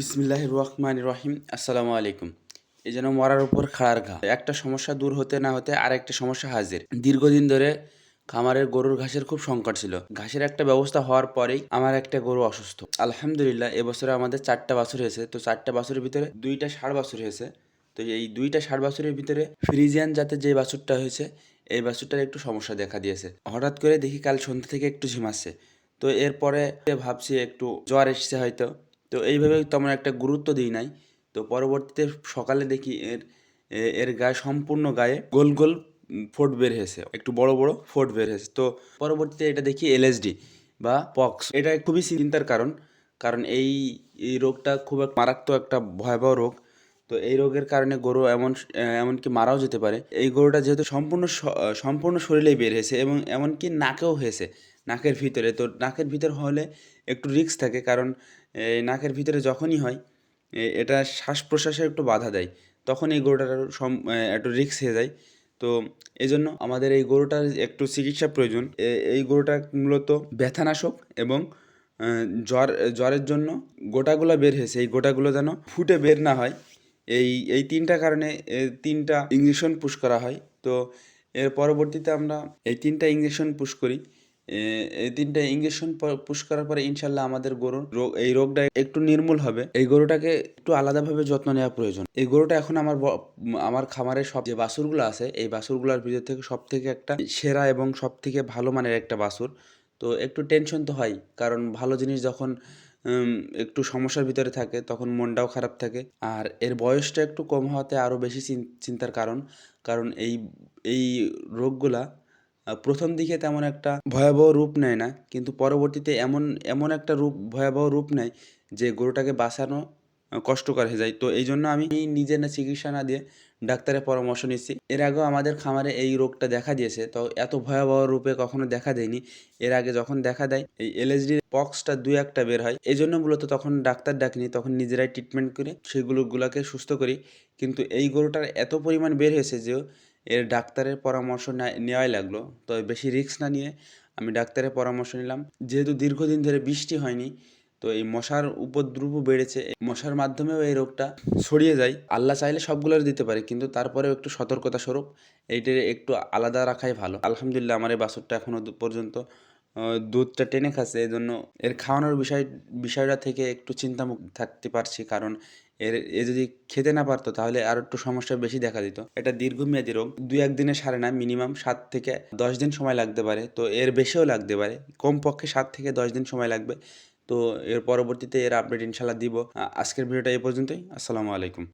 বিসমিল্লাহ রহমান রহিম আসসালামু আলাইকুম এই যেন মরার উপর খাড়ার ঘা। একটা সমস্যা দূর হতে না হতে আরেকটা সমস্যা হাজির। দীর্ঘদিন ধরে খামারের গরুর ঘাসের খুব সংকট ছিল। ঘাসের একটা ব্যবস্থা হওয়ার পরেই আমার একটা গরু অসুস্থ। আলহামদুলিল্লাহ, এবছরে আমাদের চারটা বাছুর হয়েছে। তো চারটা বাছুরের ভিতরে দুইটা ষাট বাছুর হয়েছে। তো এই দুইটা ষাট বাছুরের ভিতরে ফ্রিজিয়ান জাতের যে বাছুরটা হয়েছে, এই বাছুরটার একটু সমস্যা দেখা দিয়েছে। হঠাৎ করে দেখি কাল সন্ধ্যা থেকে একটু ঝিমাচ্ছে তো এরপরে ভাবছি একটু জ্বর এসছে হয়তো। তো এইভাবে তেমন একটা গুরুত্ব দিই নাই। তো পরবর্তীতে সকালে দেখি এর এর গায়ে সম্পূর্ণ গায়ে গোল গোল ফোট বের হয়েছে, একটু বড় বড় ফোট বের হয়েছে। তো পরবর্তীতে এটা দেখি এলএসডি বা পক্স। এটা খুবই চিন্তার কারণ কারণ এই এই রোগটা খুব এক, মারাত্মক একটা ভয়াবহ রোগ। তো এই রোগের কারণে গরু এমন, এমনকি মারাও যেতে পারে। এই গরুটা যেহেতু সম্পূর্ণ সম্পূর্ণ শরীরেই বের হয়েছে এবং এমনকি নাকেও হয়েছে। নাকের ভিতরে। তো নাকের ভিতর হলে একটু রিস্ক থাকে কারণ নাকের ভিতরে যখনই হয় এটা শ্বাস প্রশ্বাসে একটু বাধা দেয়। তখন এই গরুটার সম একটু রিক্স হয়ে যায়। তো এই জন্য আমাদের এই গরুটার একটু চিকিৎসা প্রয়োজন। এই গরুটা মূলত ব্যথানাশক এবং জ্বর, জ্বরের জন্য গোটাগুলো বের হয়েছে। এই গোটাগুলো যেন ফুটে বের না হয়। এই এই তিনটা কারণে তিনটা ইঞ্জেকশন পুশ করা হয়। তো এর পরবর্তীতে আমরা এই তিনটা ইঞ্জেকশন পুশ করি। এই তিনটা ইঞ্জেকশন পুশ করার পরে ইনশাল্লাহ আমাদের গরুর রোগ, এই রোগটা একটু নির্মূল হবে। এই গরুটাকে একটু আলাদাভাবে যত্ন নেওয়া প্রয়োজন। এই গরুটা এখন আমার আমার খামারের সব যে বাছুরগুলো আছে, এই বাছুরগুলোর ভিতর থেকে সব থেকে একটা সেরা এবং সব থেকে ভালো মানের একটা বাছুর। তো একটু টেনশন তো হয়, কারণ ভালো জিনিস যখন একটু সমস্যার ভিতরে থাকে, তখন মনটাও খারাপ থাকে। আর এর বয়সটা একটু কম হওয়াতে আরও বেশি চিন্তার কারণ। কারণ এই এই রোগগুলা প্রথম দিকে তেমন একটা ভয়াবহ রূপ নেয় না, কিন্তু পরবর্তীতে এমন এমন একটা রূপ, ভয়াবহ রূপ নেয় যে গরুটাকে বাঁচানো কষ্টকর হয়ে যায়। তো এই জন্য আমি নিজে না চিকিৎসা না দিয়ে ডাক্তারের পরামর্শ নিচ্ছি। এর আগেও আমাদের খামারে এই রোগটা দেখা দিয়েছে, তো এত ভয়াবহ রূপে কখনো দেখা দেয়নি। এর আগে যখন দেখা দেয়, এই এলএসডি পক্সটা দুই একটা বের হয়। এই জন্য মূলত তখন ডাক্তার ডাকিনি, তখন নিজেরাই ট্রিটমেন্ট করে সেগুলো গুলাকে সুস্থ করি। কিন্তু এই গরুটার এত পরিমাণ বের হয়েছে যে এর ডাক্তারের পরামর্শ নেওয়াই লাগল। তো বেশি রিস্ক না নিয়ে আমি ডাক্তারের পরামর্শ নিলাম। যেহেতু দীর্ঘদিন ধরে বৃষ্টি হয়নি, তো এই মশার উপদ্রব বেড়েছে। মশার মাধ্যমেও এই রোগটা ছড়িয়ে যায়। আল্লাহ চাইলে সবগুলোর দিতে পারে, কিন্তু তারপরেও একটু সতর্কতা স্বরূপ, এইটার একটু আলাদা রাখাই ভালো। আলহামদুলিল্লাহ, আমার এই বাছুরটা এখনও পর্যন্ত দুধটা টেনে খাচ্ছে এই জন্য এর খাওয়ানোর বিষয়, বিষয়টা থেকে একটু চিন্তামুক্ত থাকতে পারছি, কারণ এর, এ যদি খেতে না পারতো তাহলে আর একটু সমস্যা বেশি দেখা দিত। এটা দীর্ঘমেয়াদী রোগ, দুই একদিনে সারে না, মিনিমাম সাত থেকে দশ দিন সময় লাগতে পারে, তো এর বেশিও লাগতে পারে, কমপক্ষে সাত থেকে দশ দিন সময় লাগবে, তো এর পরবর্তীতে এর আপডেট ইনশাল্লাহ দিব। আজকের ভিডিওটা এই পর্যন্তই, আসসালামু আলাইকুম।